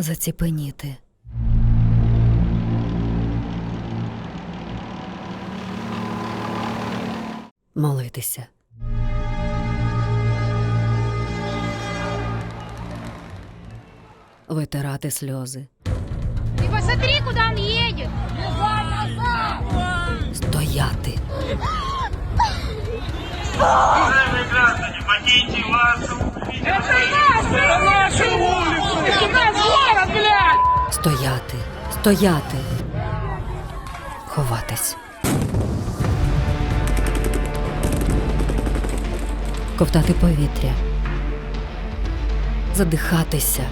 Заціпеніти. Молитися. Витирати сльози. Ты посмотри, куда он едет. Стояти. Уважаемые граждане, покиньте вашу Стояти. Стояти. Ховатись. Ковтати повітря. Задихатися.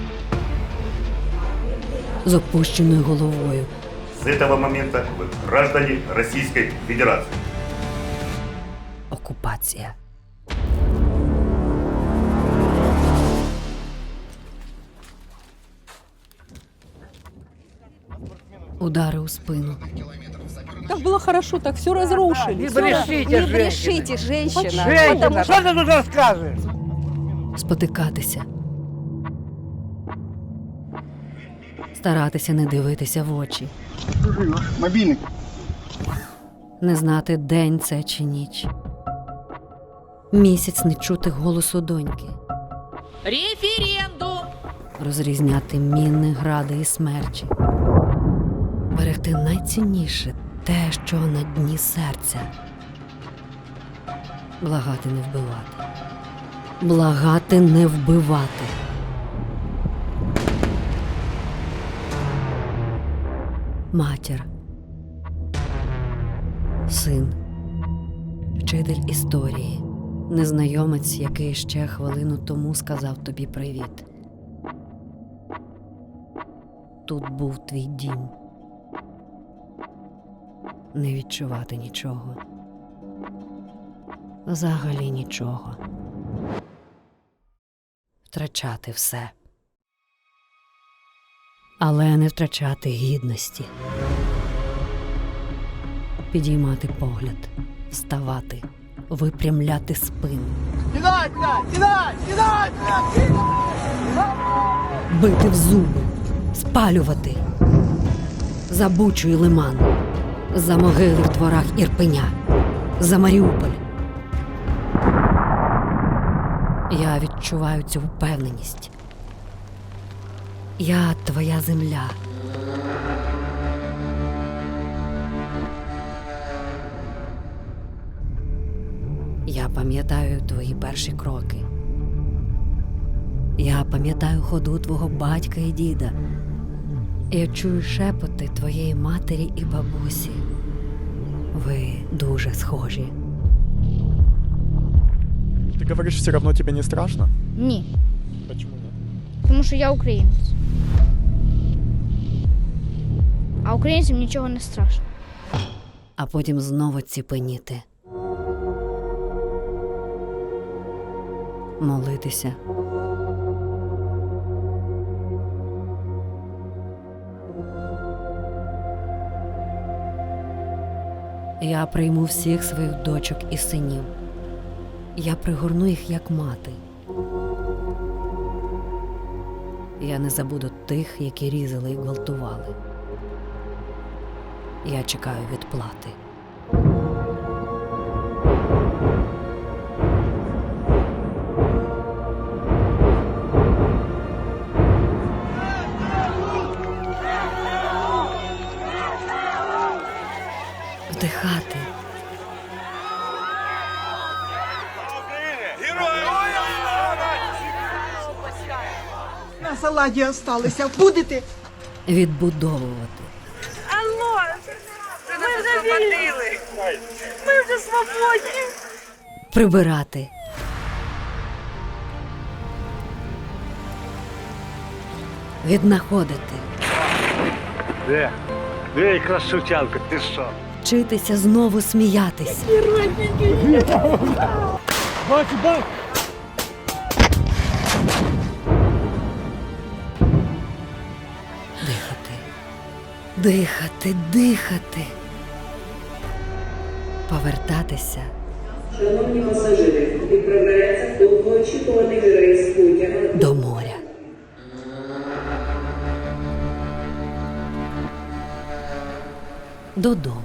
З опущеною головою. С этого момента вы граждане Российской Федерации. Окупація. Удари у спину. Так было хорошо, так все разрушили. Не Всё раз- брешите, не женщина. брешите, женщина. Женщина, Потому что ты тут рассказываешь? спотикатися. Старатися не дивитися в очі, Мобильник. не знати, день це чи ніч. Місяць не чути голосу доньки, Референдум! розрізняти міни, гради і смерчі. Берегти найцінніше те, що на дні серця. Благати не вбивати. Благати не вбивати. Матір. Син. Вчитель історії. Незнайомець, який ще хвилину тому сказав тобі привіт. Тут був твій дім. Не відчувати нічого. Взагалі нічого. Втрачати все. Але не втрачати гідності. Підіймати погляд, вставати, випрямляти спину. Кидай, кидай, кидай, блядь! бити в зуби, спалювати. За Бучу лиман, за могили в дворах Ірпеня, за Маріуполь. Я відчуваю цю впевненість. Я твоя земля. Я пам'ятаю твої перші кроки. Я пам'ятаю ходу твого батька і діда. Я чую шепоти твоєї матері і бабусі. Ви дуже схожі. Ты говоришь, все равно тебе не страшно? Ні, Почему нет? тому що я українець. А українцям нічого не страшно. а потім знову ціпеніти. Молитися. Я прийму всіх своїх дочок і синів. Я пригорну їх як мати. Я не забуду тих, які різали і гвалтували. Я чекаю відплати. Вдихати. На салаті осталися. Будете? Відбудовувати. Алло! Ми вже вільні! Ми вже свободні! Прибирати. Віднаходити. Де? Де якраз ти що? Вчитися знову сміятися. Бачу, бачу! Дихати. Дихати, дихати. Повертатися. Шановні пасажири, додому.